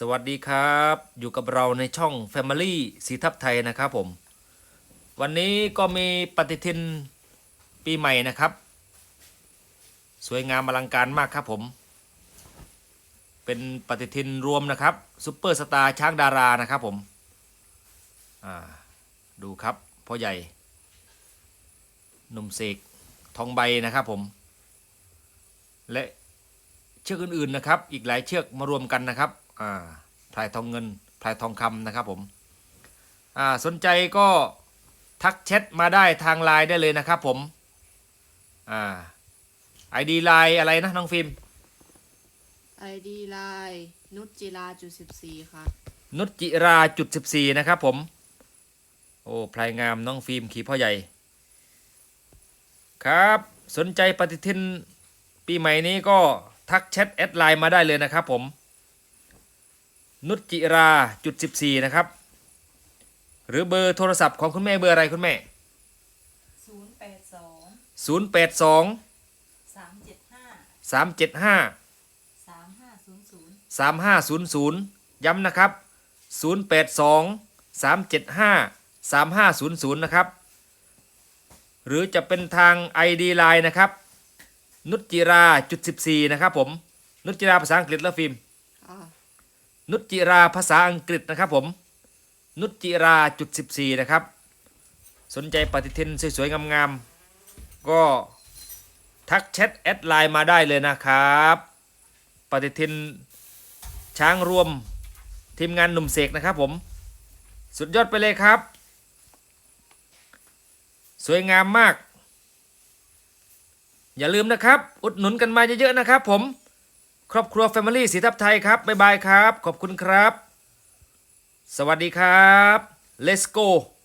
สวัสดีครับ อยู่กับเราในช่อง Family สีทับไทยนะครับผม วันนี้ก็มีปฏิทินปีใหม่นะครับ สวยงามอลังการมากครับผม เป็นปฏิทินรวมนะครับซุปเปอร์สตาร์ช้างดารานะครับผมดูครับพ่อใหญ่หนุ่มเสกทองใบนะครับผม และเชือกอื่นๆนะครับ อีกหลายเชือกมารวมกันนะครับ อ่าพลายทองเงินพลายทองคำนะครับผมอ่าสนใจก็ทักแชทมาได้ทางไลน์ได้เลยนะครับผมอ่าไอดีไลน์อะไรนะน้องฟิล์มไอดีไลน์นุชจิราจุดสิบสี่ค่ะนุชจิราจุดสิบสี่นะครับผม โอ้พลายงามน้องฟิล์มขี่พ่อใหญ่ ครับ สนใจปฏิทินปีใหม่นี้ก็ทักแชทแอดไลน์มาได้เลยนะครับผม นุชจิราจุดสิบสี่นะครับ หรือเบอร์โทรศัพท์ของคุณแม่เบอร์อะไรคุณแม่ ศูนย์แปดสองศูนย์แปดสองสามเจ็ดห้าสามเจ็ดห้าสามห้าศูนย์ศูนย์สามห้าศูนย์ศูนย์ย้ำนะครับศูนย์แปดสองสามเจ็ดห้าสามห้าศูนย์ศูนย์นะครับ หรือจะเป็นทาง ID Line นะครับ นุชจิราจุดสิบสี่นะครับผม นุชจิราภาษาอังกฤษแล้วฟิล์ม อ่า นุชจิราภาษาอังกฤษนะครับผม นุชจิราจุดสิบสี่นะครับ สนใจปฏิทินสวยๆ งามๆ ก็ทักแชทแอดไลน์มาได้เลยนะครับ ปฏิทินช้างรวมทีมงานหนุ่มเสกนะครับผม สุดยอดไปเลยครับ สวยงามมาก อย่าลืมนะครับ อุดหนุนกันมาเยอะๆนะครับผม ครอบครัว Family สีทับไทยครับ บ๊ายบายครับ ขอบคุณครับ สวัสดีครับ let's go